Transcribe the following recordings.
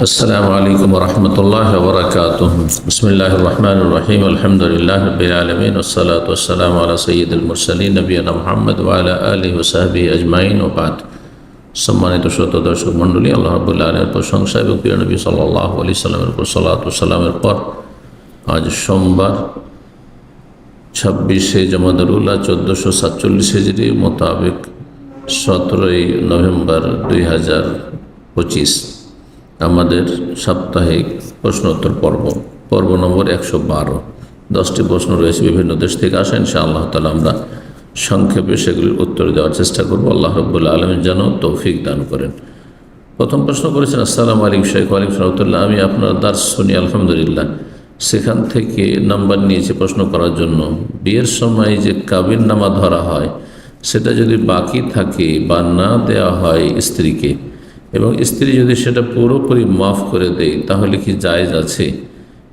السلام عليكم ورحمة الله وبركاته بسم الله الرحمن الرحيم الحمد لله رب العالمين والصلاة والسلام على سيد المرسلين نبينا محمد وعلى آله وصحبه أجمعين وبعد সম্মানিত শ্রোত দর্শক মণ্ডলী আল্লাহ রাবুল্লাহ আলের প্রশংসা এবং প্রিয় নবী সাল্লাহ আলি সাল্লামের উপর সাল্লাত সাল্লামের পর আজ সোমবার ছাব্বিশে জমাদুল্লাহ চোদ্দোশো সাতচল্লিশ হিজড়ি মোতাবেক সতেরোই নভেম্বর দুই হাজার পঁচিশ আমাদের সাপ্তাহিক প্রশ্নোত্তর পর্ব পর্ব নম্বর একশো বারো। দশটি প্রশ্ন রয়েছে বিভিন্ন দেশ থেকে আসা ইনশা আল্লাহ তালা আমরা সংক্ষেপে সেগুলির উত্তর দেওয়ার চেষ্টা করব। আল্লাহ রব্বুল্লা আলমের যেন তৌফিক দান করেন। প্রথম প্রশ্ন করেছেন, আসসালামু আলাইকুম শেখ আলিম সালামতুল্লাহ আমি আপনার দার্স শুনি, আলহামদুলিল্লাহ। সেখান থেকে নাম্বার নিয়েছি প্রশ্ন করার জন্য। বিয়ের সময় যে কাবিন নামা ধরা হয়, সেটা যদি বাকি থাকে বা না দেওয়া হয় স্ত্রীকে এবং স্ত্রী যদি সেটা পুরোপুরি মাফ করে দেয়, তাহলে কি জায়জ আছে?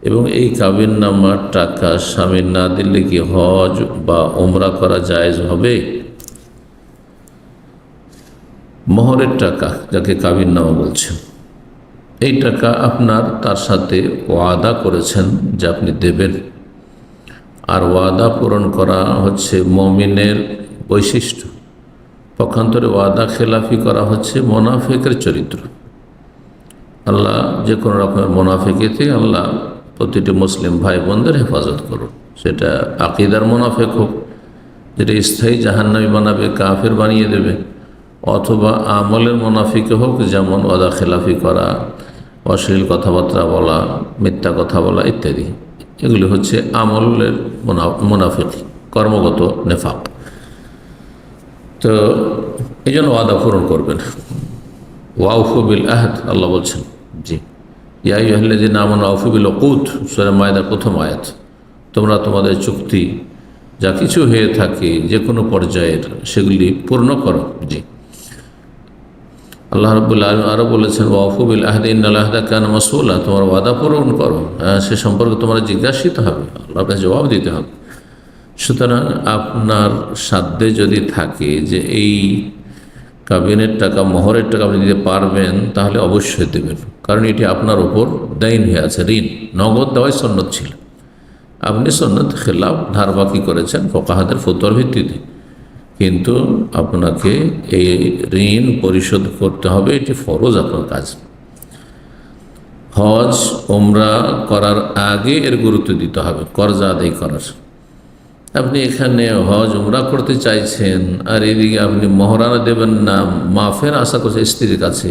এবং এই কাবিন নামার টাকা স্বামীর না দিলে কি হজ বা ওমরা করা জায়েজ হবে? মোহরের টাকা, যাকে কাবিন নামা বলছেন এই টাকা আপনার তার সাথে ওয়াদা করেছেন যে আপনি দেবেন। আর ওয়াদা পূরণ করা হচ্ছে মমিনের বৈশিষ্ট্য। পক্ষান্তরে ওয়াদা খেলাফি করা হচ্ছে মোনাফেকের চরিত্র। আল্লাহ যে কোনো রকমের মোনাফেকেতে আল্লাহ প্রতিটি মুসলিম ভাই বোনদের হেফাজত করুন। সেটা আকিদার মোনাফেক হোক, যেটা স্থায়ী জাহান্নামি বানাবে, কাফের বানিয়ে দেবে, অথবা আমলের মোনাফিকে হোক, যেমন ওয়াদা খেলাফি করা, অশ্লীল কথাবার্তা বলা, মিথ্যা কথা বলা ইত্যাদি। এগুলি হচ্ছে আমলের মোনাফিক, কর্মগত নেফাক। তো এই জন্য ওয়াদা পূরণ করবেন। ওয়াউফুবিল আহাদ, আল্লাহ বলছেন। জি। ইয়াই হলে যে নামন আউফুবিল অকুত সোরা মায়দার প্রথম আয়াত। তোমরা তোমাদের চুক্তি, যা কিছু হয়ে থাকে, যে কোনো পর্যায়ের, সেগুলি পূর্ণ করো। জি। আল্লাহ রবুল্লা আলম আরও বলেছেন ওয়াফুবিল আহদ ইন্নআহদা কান মসুল্লাহ তোমার ওয়াদা পূরণ করো। হ্যাঁ সে সম্পর্কে তোমরা জিজ্ঞাসিত হবে। আল্লাহর কাছে জবাব দিতে হবে। সুতরাং আপনার সাধ্যে যদি থাকে যে এই কাবিনের টাকা, মোহরের টাকা আপনি দিতে পারবেন, তাহলে অবশ্যই দেবেন। কারণ এটি আপনার ওপর দায়ন হয়ে আছে, ঋণ। নগদ দেওয়াই সন্ন্যত ছিল। আপনি সন্ন্যত খেলাফ ধার বাকি করেছেন ফোকাহাদের ফতোয়ার ভিত্তিতে। কিন্তু আপনাকে এই ঋণ পরিশোধ করতে হবে, এটি ফরজ আপনার কাজ। হজ ওমরা করার আগে এর গুরুত্ব দিতে হবে, কর্জা আদায় করার। আপনি এখানে হজ উমরা করতে চাইছেন, আর এদিকে আপনি মহরানা দেবেন না, মাফের আশা করছে স্ত্রীর কাছে,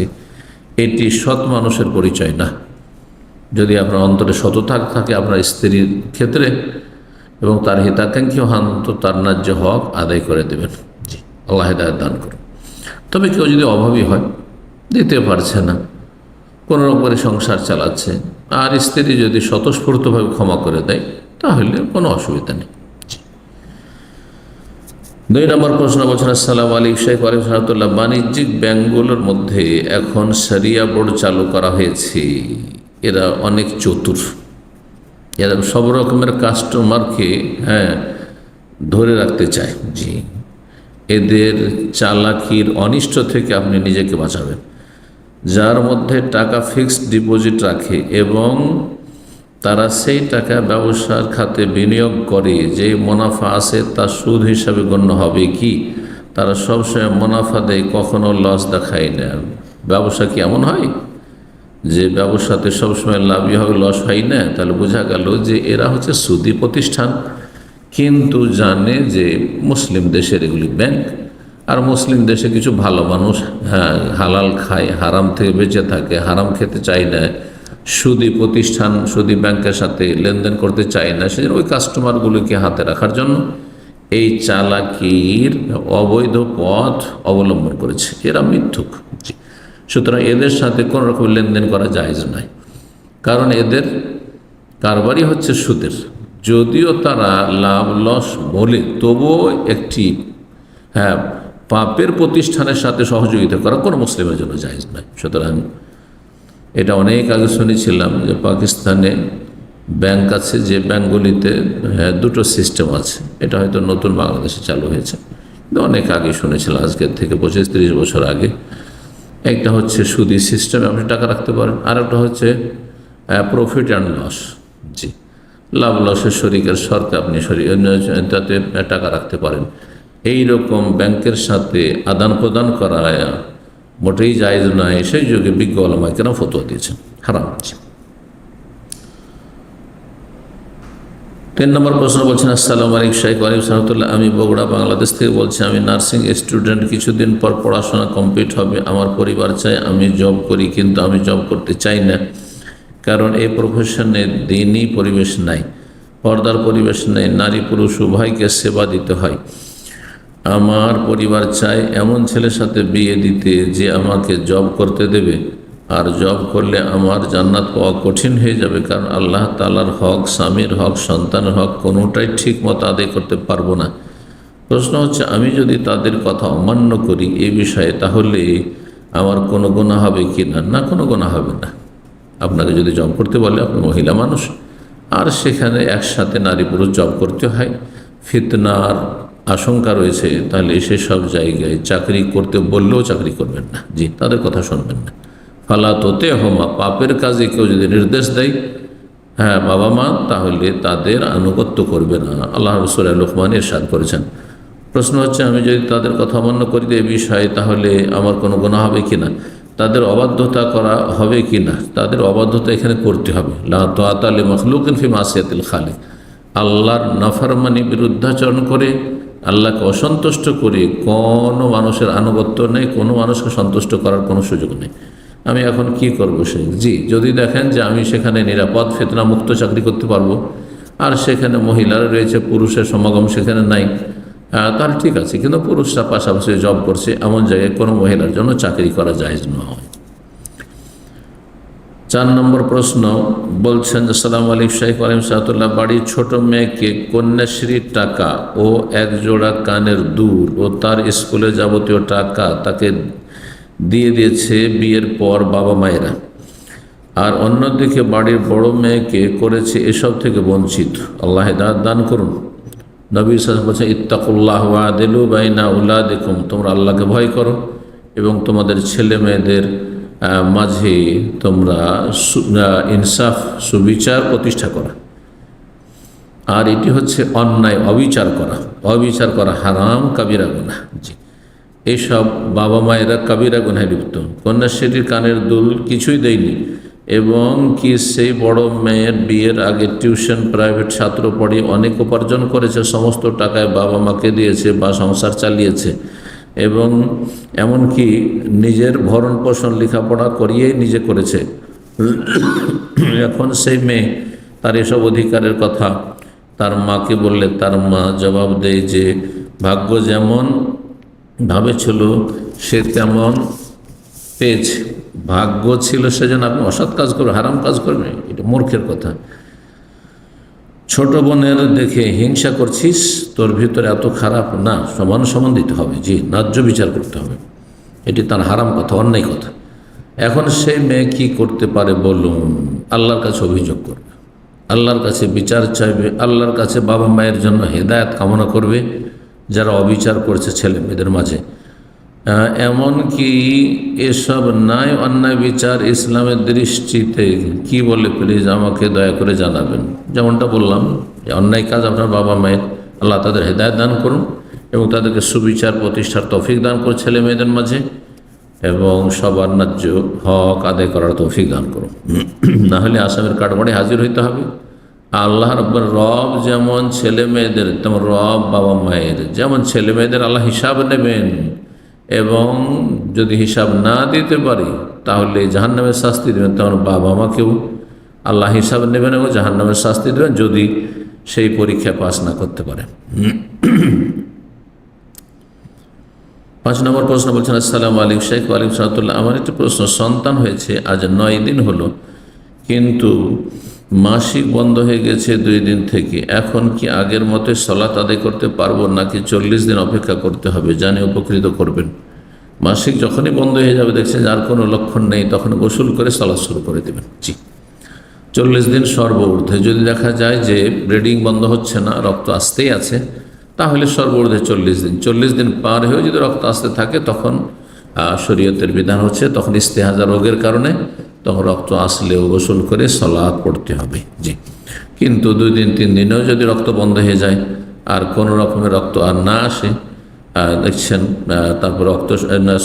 এটি সৎ মানুষের পরিচয় না। যদি আপনার অন্তরে শতথাক থাকে আপনার স্ত্রীর ক্ষেত্রে এবং তার হিতাকাঙ্ক্ষী হন, তো তার ন্যায্য হক আদায় করে দেবেন। জি, আল্লাহ হেদায়ত দান করুন। তবে কেউ যদি অভাবী হয়, দিতে পারছে না, কোনো রকমের সংসার চালাচ্ছে, আর স্ত্রী যদি স্বতঃস্ফূর্তভাবে ক্ষমা করে দেয়, তাহলে কোনো অসুবিধা নেই। দুই নম্বর প্রশ্ন বলছেন আসসালাম আলী শেখ আলিম সাহাতুল্লাহ বাণিজ্যিক ব্যাংকগুলোর মধ্যে এখন সারিয়া বোর্ড চালু করা হয়েছে। এরা অনেক চতুর। এরা সব রকমের কাস্টমারকে হ্যাঁ ধরে রাখতে চায়। জি। এদের চালাকির অনিষ্ট থেকে আপনি নিজেকে বাঁচাবেন। যার মধ্যে টাকা ফিক্সড ডিপোজিট রাখে এবং তারা সেই টাকা ব্যবসার খাতে বিনিয়োগ করে, যে মুনাফা আছে তা সুদ হিসাবে গণ্য হবে কি? তারা সবসময় মুনাফা দেয়, কখনো লস দেখায় না। ব্যবসা কি এমন হয়? যে ব্যবসাতে সবসময় লাভই হবে লস হয় না? তাহলে বোঝা গেল যে এরা হচ্ছে সুদি প্রতিষ্ঠান। কিন্তু জানে যে মুসলিম দেশের এগুলি ব্যাংক আর মুসলিম দেশে কিছু ভালো মানুষ হ্যাঁ হালাল খায়, হারাম থেকে বেঁচে থাকে, হারাম খেতে চায় না। সুদি প্রতিষ্ঠান, সুদি ব্যাংকের সাথে লেনদেন করতে চায় না, সেজন্য ওই কাস্টমারগুলিকে হাতে রাখার জন্য এই চালাকির অবৈধ পথ অবলম্বন করেছে। এরা মিথ্যুক। সুতরাং এদের সাথে কোনো রকম লেনদেন করা জায়জ নয়। কারণ এদের কারবারই হচ্ছে সুদের। যদিও তারা লাভ লস বলে, তবুও একটি হ্যাঁ পাপের প্রতিষ্ঠানের সাথে সহযোগিতা করা কোনো মুসলিমের জন্য জায়জ নয়। সুতরাং এটা অনেক আগে শুনেছিলাম যে পাকিস্তানে ব্যাংক আছে, যে ব্যাংকগুলিতে হ্যাঁ দুটো সিস্টেম আছে। এটা হয়তো নতুন বাংলাদেশে চালু হয়েছে। অনেক আগে শুনেছিলাম, আজকের থেকে পঁচিশ তিরিশ বছর আগে। একটা হচ্ছে সুদি সিস্টেমে, আপনি টাকা রাখতে পারেন। আর একটা হচ্ছে প্রফিট অ্যান্ড লস জি। লাভ লসের শরিকের শর্তে আপনি শরীর তাতে টাকা রাখতে পারেন। এই রকম ব্যাংকের সাথে আদান প্রদান করা মোটেই জায়জ নয়, সেই যুগে বিজ্ঞ আলমায় কেন ফতোয়া দিয়েছেন? হারাম। জি। তিন নম্বর প্রশ্ন বলছেন, আসসালাম আলাইকুম শাহিক আলিম সাহতুল্লাহ আমি বগুড়া, বাংলাদেশ থেকে বলছি, আমি নার্সিং স্টুডেন্ট, কিছুদিন পর পড়াশোনা কমপ্লিট হবে, আমার পরিবার চাই আমি জব করি, কিন্তু আমি জব করতে চাই না, কারণ এই প্রফেশনে দিনই পরিবেশ নাই, পর্দার পরিবেশ নেই নারী পুরুষ উভয়কে সেবা দিতে হয়। আমার পরিবার চায় এমন ছেলের সাথে বিয়ে দিতে যে আমাকে জব করতে দেবে। আর জব করলে আমার জান্নাত পাওয়া কঠিন হয়ে যাবে, কারণ আল্লাহ তালার হক, স্বামীর হক, সন্তানের হক কোনোটাই ঠিক মতো আদায় করতে পারব না। প্রশ্ন হচ্ছে, আমি যদি তাদের কথা অমান্য করি এই বিষয়ে, তাহলে আমার কোনো গোনা হবে কি না? না, কোনো গোনা হবে না। আপনাকে যদি জব করতে বলে, আপনি মহিলা মানুষ। আর সেখানে একসাথে নারী পুরুষ জব করতে হয়। ফিতনার আশঙ্কা রয়েছে, তাহলে সেসব জায়গায় চাকরি করতে বললেও চাকরি করবেন না। জি, তাদের কথা শুনবেন না। ফালা তোতে হোমা, পাপের কাজে কেউ যদি নির্দেশ দেয় হ্যাঁ বাবা মা, তাহলে তাদের আনুগত্য করবে না। আল্লাহ রসুল লোকমান ইরশাদ করেছেন। প্রশ্ন হচ্ছে, আমি যদি তাদের কথা অমান্য করি এ বিষয়ে, তাহলে আমার কোনো গোনা হবে কি না? তাদের অবাধ্যতা করা হবে কি না? তাদের অবাধ্যতা এখানে করতে হবে। লাতালি মখলুকিন ফি মাসিয়াতিল খালিক। আল্লাহর নাফারমানি বিরুদ্ধাচরণ করে আল্লাহকে অসন্তুষ্ট করে, কোনো মানুষের আনুগত্য নেই, কোনো মানুষকে সন্তুষ্ট করার কোনো সুযোগ নেই। আমি এখন কি করব সে? জি, যদি দেখেন যে আমি সেখানে নিরাপদ ফেতনা মুক্ত চাকরি করতে পারব, আর সেখানে মহিলারা রয়েছে, পুরুষের সমাগম সেখানে নাই তাহলে ঠিক আছে। কিন্তু পুরুষরা পাশাপাশি জব করছে, এমন জায়গায় কোনো মহিলার জন্য চাকরি করা যায় নয়। চার নম্বর প্রশ্ন বলছেন সালাম আলী শাহিক আলিম সাহাতুল্লাহ, বাড়ির ছোট মেয়েকে কন্যাশ্রীর টাকা ও এক জোড়া কানের দূর ও তার স্কুলে যাবতীয় টাকা তাকে দিয়ে দিয়েছে বিয়ের পর বাবা মায়েরা। আর অন্যদিকে বাড়ির বড় মেয়েকে করেছে এসব থেকে বঞ্চিত। আল্লাহ দান করুন। নবী সাল বলছে ইত্তাকুল্লাহ আদেলু বাইনা উল্লাহ দেখুন তোমরা আল্লাহকে ভয় করো এবং তোমাদের ছেলে মেয়েদের মাঝে তোমরা ইনসাফ, সুবিচার প্রতিষ্ঠা করা। আর এটি হচ্ছে অন্যায়, অবিচার করা। অবিচার করা হারাম, কাবিরা গুনাহ। জি। এইসব বাবা মায়েরা কাবিরা গুনায় লিপ্ত। কন্যাশ্রীর কানের দুল কিছুই দেয়নি। এবং কি সেই বড় মেয়ের বিয়ের আগে টিউশন, প্রাইভেট ছাত্র পড়ে অনেক উপার্জন করেছে, সমস্ত টাকায় বাবা মাকে দিয়েছে বা সংসার চালিয়েছে। এবং এমনকি নিজের ভরণ পোষণ লেখাপড়া করিয়েই নিজে করেছে। এখন সেই মেয়ে তার এসব অধিকারের কথা তার মাকে বললে, তার মা জবাব দেয় যে, ভাগ্য যেমন ভাবে ছিল সে তেমন পেয়েছে। ভাগ্য ছিল সেজন্য আপনি অসৎ কাজ করবে, হারাম কাজ করবে, এটা মূর্খের কথা। ছোট বোনের দেখে হিংসা করছিস, তোর ভিতরে এত খারাপ না, সমান সমান দিতে হবে। জি, ন্যায্য বিচার করতে হবে। এটি তার হারাম কথা, অন্যায় কথা। এখন সেই মেয়ে কি করতে পারে বলুন? আল্লাহর কাছে অভিযোগ করবে। আল্লাহর কাছে বিচার চাইবে, আল্লাহর কাছে বাবা মায়ের জন্য হেদায়ত কামনা করবে, যারা অবিচার করছে ছেলে মেয়েদের মাঝে। এমনকি এসব নাই অন্যায় বিচার ইসলামের দৃষ্টিতে কি বলে প্লিজ আমাকে দয়া করে জানাবেন। যেমনটা বললাম যে অন্যায় কাজ আপনার বাবা মায়ের, আল্লাহ তাদের হেদায়ত দান করুন এবং তাদেরকে সুবিচার, প্রতিষ্ঠার তৌফিক দান করুন ছেলে মেয়েদের মাঝে এবং সবার ন্যায্য হক আদায় করার তৌফিক দান করুন। না হলে আসামের কাঠবাড়ি হাজির হইতে হবে। আল্লাহ রব্বর রব যেমন ছেলে মেয়েদের, তেমন রব বাবা মায়ের, যেমন ছেলে মেয়েদের আল্লাহ হিসাব নেবেন। এবং যদি হিসাব না দিতে পারি, তাহলে জাহান্নামের শাস্তি দেবেন। তেমন বাবা মাকেও আল্লাহ হিসাব নেবেন এবং জাহান্নামের শাস্তি দেবেন যদি সেই পরীক্ষা পাস না করতে পারে। পাঁচ নম্বর প্রশ্ন বলছেন, আসসালামু আলাইকুম শেখ আলিম সাহতুল্লাহ আমার একটি প্রশ্ন, সন্তান হয়েছে, আজ নয় দিন হলো, কিন্তু মাসিক বন্ধ হয়ে গেছে দুই দিন থেকে। এখন কি আগের মতো সলাত আদায় করতে পারব নাকি চল্লিশ দিন অপেক্ষা করতে হবে, জানে উপকৃত করবেন। মাসিক যখনই বন্ধ হয়ে যাবে, দেখছেন যার কোনো লক্ষণ নেই, তখন গোসল করে সলাৎ শুরু করে দেবেন। জি। চল্লিশ দিন সর্ব সর্বঊর্ধ্বে। যদি দেখা যায় যে ব্লিডিং বন্ধ হচ্ছে না, রক্ত আসতেই আছে, তাহলে সর্ব সর্বঊর্ধ্বে চল্লিশ দিন। চল্লিশ দিন পার হয়েও যদি রক্ত আসতে থাকে, তখন শরীয়তের বিধান হচ্ছে তখন ইস্তেহাজা রোগের কারণে তখন রক্ত আসলেও গোসল করে সলাদ পড়তে হবে, জি। কিন্তু দুই দিন, তিন দিনেও যদি রক্ত বন্ধ হয়ে যায়, আর কোনো রকমের রক্ত আর না আসে দেখছেন তারপর রক্ত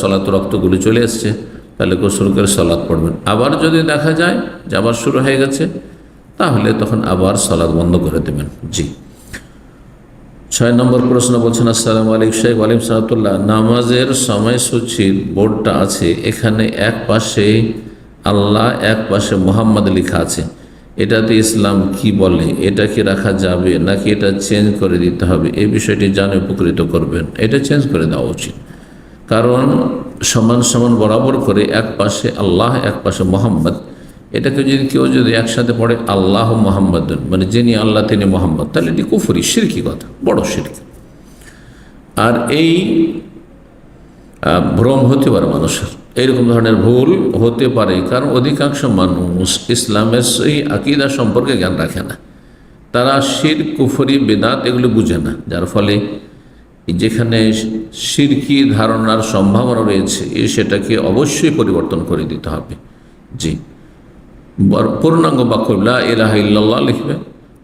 সলাত, রক্তগুলি চলে এসছে, তাহলে গোসল করে সলাদ পড়বেন। আবার যদি দেখা যায় যে আবার শুরু হয়ে গেছে, তাহলে তখন আবার সলাদ বন্ধ করে দেবেন, জি। ছয় নম্বর প্রশ্ন বলছেন, আসসালাম আলিক শেখ আলিম সাহাতুল্লাহ নামাজের সময়সূচির বোর্ডটা আছে, এখানে এক পাশে আল্লাহ এক পাশে মোহাম্মদ লেখা আছে। এটাতে ইসলাম কি বলে, এটা কি রাখা যাবে, নাকি এটা চেঞ্জ করে দিতে হবে, এই বিষয়টি জানে উপকৃত করবেন। এটা চেঞ্জ করে দেওয়া উচিত। কারণ সমান সমান বরাবর করে এক পাশে আল্লাহ, এক পাশে মোহাম্মদ। এটাকে যদি কেউ যদি একসাথে পড়ে, আল্লাহ মোহাম্মদ মানে যিনি আল্লাহ, তিনি মোহাম্মদ। তাহলে এটি কুফুরি, সিরকি কথা, বড় সিরকি। আর এই ভ্রম হতে পারে মানুষের। এইরকম ধরনের ভুল হতে পারে, কারণ অধিকাংশ মানুষ ইসলামের সেই আকিদা সম্পর্কে জ্ঞান রাখে না। তারা শির, কুফরি, বেদাত এগুলো বুঝে না, যার ফলে যেখানে সিরকি ধারণার সম্ভাবনা রয়েছে সেটাকে অবশ্যই পরিবর্তন করে দিতে হবে। জি। পূর্ণাঙ্গ বাক্য, লা ইলাহা ইল্লাল্লাহ লিখবে,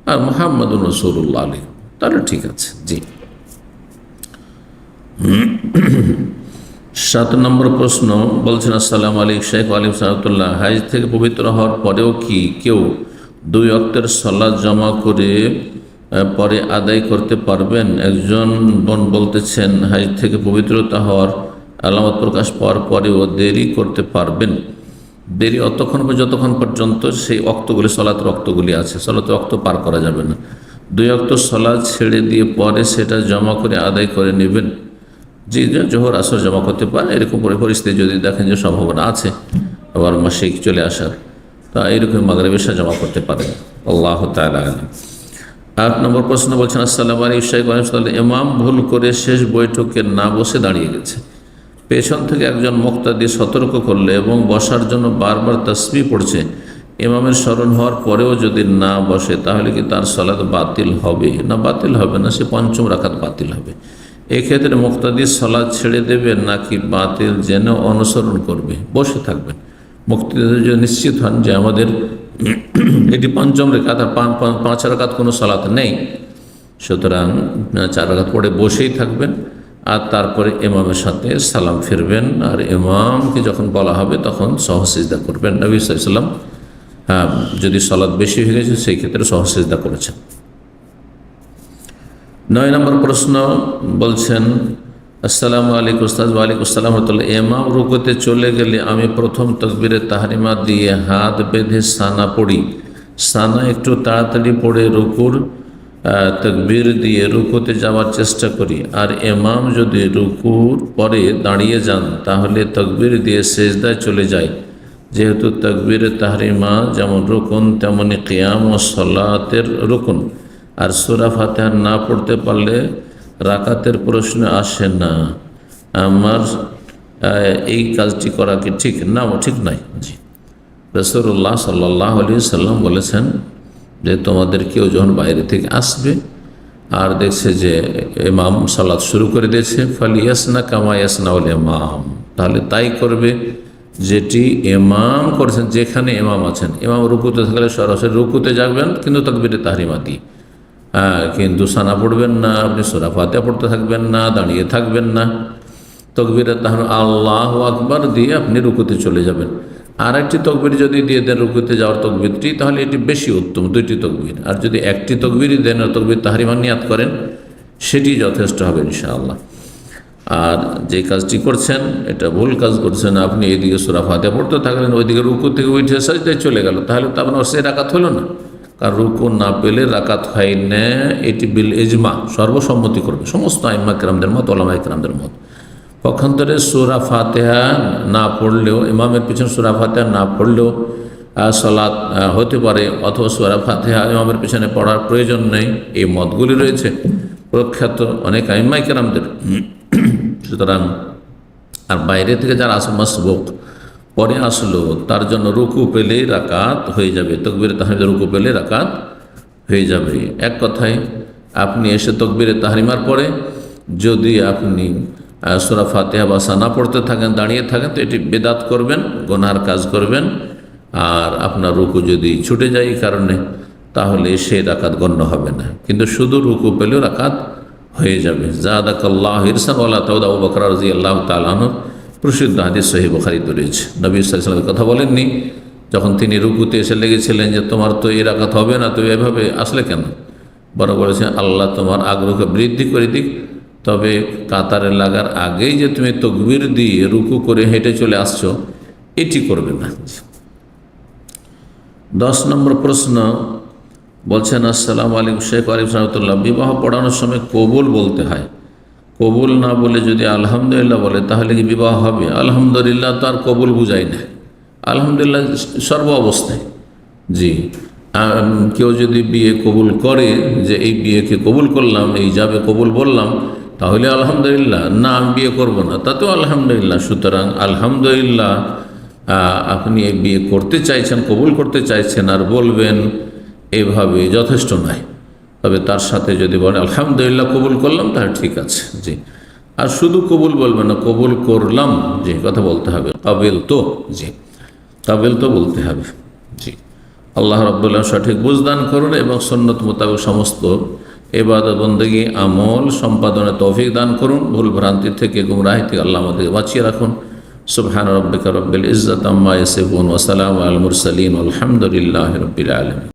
আর মোহাম্মদ রসুল্লাহ লিখবে। তাহলে ঠিক আছে, জি। সাত নম্বর প্রশ্ন বলছেন, আসসালামু আলাইকুম শেখ আলিম সাহাতুল্লাহ হাইজ থেকে পবিত্র হওয়ার পরেও কি কেউ দুই অক্টের সলাদ জমা করে পরে আদায় করতে পারবেন? একজন বোন বলতেছেন, হাইজ থেকে পবিত্রতা হওয়ার আলামত প্রকাশ পাওয়ার পরেও দেরি করতে পারবেন। দেরি অতক্ষণ যতক্ষণ পর্যন্ত সেই অক্তগুলি সলাত রক্তগুলি আছে সলাত রক্ত পার করা যাবে না। দুই অক্ত সলাদ ছেড়ে দিয়ে পরে সেটা জমা করে আদায় করে নেবেন। যে জোহর, আসর জমা করতে পারে এরকম পরি- পরিস্থিতি যদি দেখেন যে সম্ভাবনা আছে, আবার মাসিক চলে আসার, তা এরকম মাগরবেশা জমা করতে পারেন। আল্লাহ তালা আট নম্বর প্রশ্ন বলছেন, আসসালাম আলী শাহিক ইমাম ভুল করে শেষ বৈঠকে না বসে দাঁড়িয়ে গেছে। পেছন থেকে একজন মুক্তাদি সতর্ক করলে এবং বসার জন্য বারবার তসবি পড়ছে, ইমামের স্মরণ হওয়ার পরেও যদি না বসে, তাহলে কি তার সলাদ বাতিল হবে? না, বাতিল হবে না, সে পঞ্চম রাখাত বাতিল হবে। এক্ষেত্রে মুক্তাদি সলাদ ছেড়ে দেবে নাকি বাতিল যেন অনুসরণ করবে? বসে থাকবেন। মুক্তিদি যদি নিশ্চিত হন যে আমাদের এটি পঞ্চম রেখাত আর পাঁচ- পাঁচ কোনো সলাত নেই, সুতরাং চার রাকাত পড়ে বসেই থাকবেন আর তারপরে ইমামের সাথে সালাম ফিরবেন। আর ইমামকে যখন বলা হবে তখন সহসিজদা করবেন। নবী সাল্লাম হ্যাঁ যদি সলাদ বেশি হয়ে গেছে, সেই ক্ষেত্রে সহসিজদা করেছেন। নয় নম্বর প্রশ্ন বলছেন, আসসালামু আলাইকুম উস্তাদ, ওয়ালাইকুম আসসালাম রহমতুল্লাহ। এমাম রুকুতে চলে গেলে আমি প্রথম তকবিরে তাহারিমা দিয়ে হাত বেঁধে সানা পড়ি। সানা একটু তাড়াতাড়ি পড়ে রুকুর তকবির দিয়ে রুকুতে যাওয়ার চেষ্টা করি। আর এমাম যদি রুকুর পরে দাঁড়িয়ে যান, তাহলে তকবির দিয়ে সেজদায় চলে যায়। যেহেতু তকবিরে তাহরিমা যেমন রুকুন, তেমনি কিয়াম ও সলাতের রুকুন। আর সুরা ফাতেহা না পড়তে পারলে রাকাতের প্রশ্ন আসে না। আমার এই কাজটি করা কি ঠিক? না, ঠিক নাই। জি। রসুল্লাহ সাল্লাহ আলী সাল্লাম বলেছেন যে, তোমাদের কেউ যখন বাইরে থেকে আসবে আর দেখছে যে, ইমাম সালাদ শুরু করে দিয়েছে ফলে ইয়াসনা কামা ইয়াসনা বলে ইমাম। তাহলে তাই করবে যেটি এমাম করেছেন, যেখানে এমাম আছেন। এমাম রুকুতে থাকলে সরাসরি রুকুতে যাবেন কিন্তু তকবিরে তাহরিমা দিই হ্যাঁ কিন্তু সানা পড়বেন না, আপনি সোরা ফাতে পড়তে থাকবেন না, দাঁড়িয়ে থাকবেন না। তকবিরে তাহলে আল্লাহ আকবার দিয়ে আপনি রুকুতে চলে যাবেন। আর একটি তকবির যদি দিয়ে দেন রুকুতে যাওয়ার তকবিরটি, তাহলে এটি বেশি উত্তম, দুইটি তকবির। আর যদি একটি তকবিরই দেন তকবির তাহারিমান নিয়াত করেন, সেটি যথেষ্ট হবে ইনশাআল্লাহ। আর যে কাজটি করছেন, এটা ভুল কাজ করছেন, আপনি এদিকে সুরা ফাতে পড়তে থাকলেন, ওইদিকে রুকু থেকে উঠে সাজদায় চলে গেল, তাহলে তো আপনার সে রাকাত হলো না। কারণ রুকু না পেলে রাকাত হয় না, এটি বিল এজমা সর্বসম্মতি করবে। সমস্ত আইম্মা কেরামদের মত, ওলামা কেরামদের মত। পক্ষান্তরে সুরা ফাতেহা না পড়লেও, ইমামের পিছনে সুরা ফাতেহা না পড়লেও সলাৎ হতে পারে, অথবা সুরা ফাতেহা ইমামের পিছনে পড়ার প্রয়োজন নেই, এই মতগুলি রয়েছে। প্রখ্যাত অনেক আইম্মাই কেরামদের। সুতরাং আর বাইরে থেকে যারা আসে মাসবুক পরে আসলো, তার জন্য রুকু পেলেই রাকাত হয়ে যাবে, তকবির তাহমিদ রুকু পেলে রাকাত হয়ে যাবে। এক কথায়, আপনি এসে তকবিরে তাহারিমার পরে যদি আপনি সুরা ফাতেহা বা সানা পড়তে থাকেন, দাঁড়িয়ে থাকেন, তো এটি বেদাত করবেন গোনার কাজ করবেন, আর আপনার রুকু যদি ছুটে যায় এই কারণে, তাহলে সেই রাকাত গণ্য হবে না। কিন্তু শুধু রুকু পেলেও রাকাত হয়ে যাবে। জাদাকাল্লাহ ইরসান আল্লাহ তাউদা বকর রাজি আল্লাহ তালানোর প্রসিদ্ধ হাদিস সহি বখারিতে রয়েছে। নবী সাল্লামের কথা বলেননি, যখন তিনি রুকুতে এসে লেগেছিলেন যে, তোমার তো এই রাকাত হবে না তো এভাবে আসলে কেন? বড় বলেছেন, আল্লাহ তোমার আগ্রহকে বৃদ্ধি করে দিক। তবে কাতারে লাগার আগেই যে তুমি তকবির দিয়ে রুকু করে হেঁটে চলে আসছো, এটি করবে না। দশ নম্বর প্রশ্ন বলছেন, আসসালাম আলিম শেখ আলিম সাহতুল্লাহ বিবাহ পড়ানোর সময় কবুল বলতে হয়। কবুল না বলে যদি আলহামদুলিল্লাহ বলে, তাহলে কি বিবাহ হবে? আলহামদুলিল্লাহ তো আর কবুল বুঝাই না আলহামদুলিল্লাহ সর্ব অবস্থায়। জি। কেউ যদি বিয়ে কবুল করে, যে এই বিয়েকে কবুল করলাম, এই যাবে কবুল বললাম, তাহলে আলহামদুলিল্লাহ, না, আমি বিয়ে করব না। তাতেও আলহামদুলিল্লাহ, সুতরাং আলহামদুলিল্লাহ আপনি এই বিয়ে করতে চাইছেন, কবুল করতে চাইছেন, আর বলবেন, এভাবে যথেষ্ট নয় তবে তার সাথে যদি বলেন, আলহামদুলিল্লাহ, কবুল করলাম, তাহলে ঠিক আছে। জি। আর শুধু কবুল বলবেন না, কবুল করলাম। জি কথা বলতে হবে। কাবেল তো? জি। কাবেল তো বলতে হবে। জি। আল্লাহ রব্দুল্লাহ সঠিক বুঝদান করুন এবং সন্ন্যত মোতাবেক সমস্ত এবাদত বন্দী আমল, সম্পাদনে তৌফিক দান করুন। ভুল ভ্রান্তি থেকে, গুমরাহি থেকে আল্লাহ আমাদেরকে বাঁচিয়ে রাখুন। সুবহান রব্বিকা রব্বিল ইজ্জত আম্মা ইয়াসিফুন ওয়া সালামু আল মুরসালিন। আলহামদুলিল্লাহি রাব্বিল আলামিন।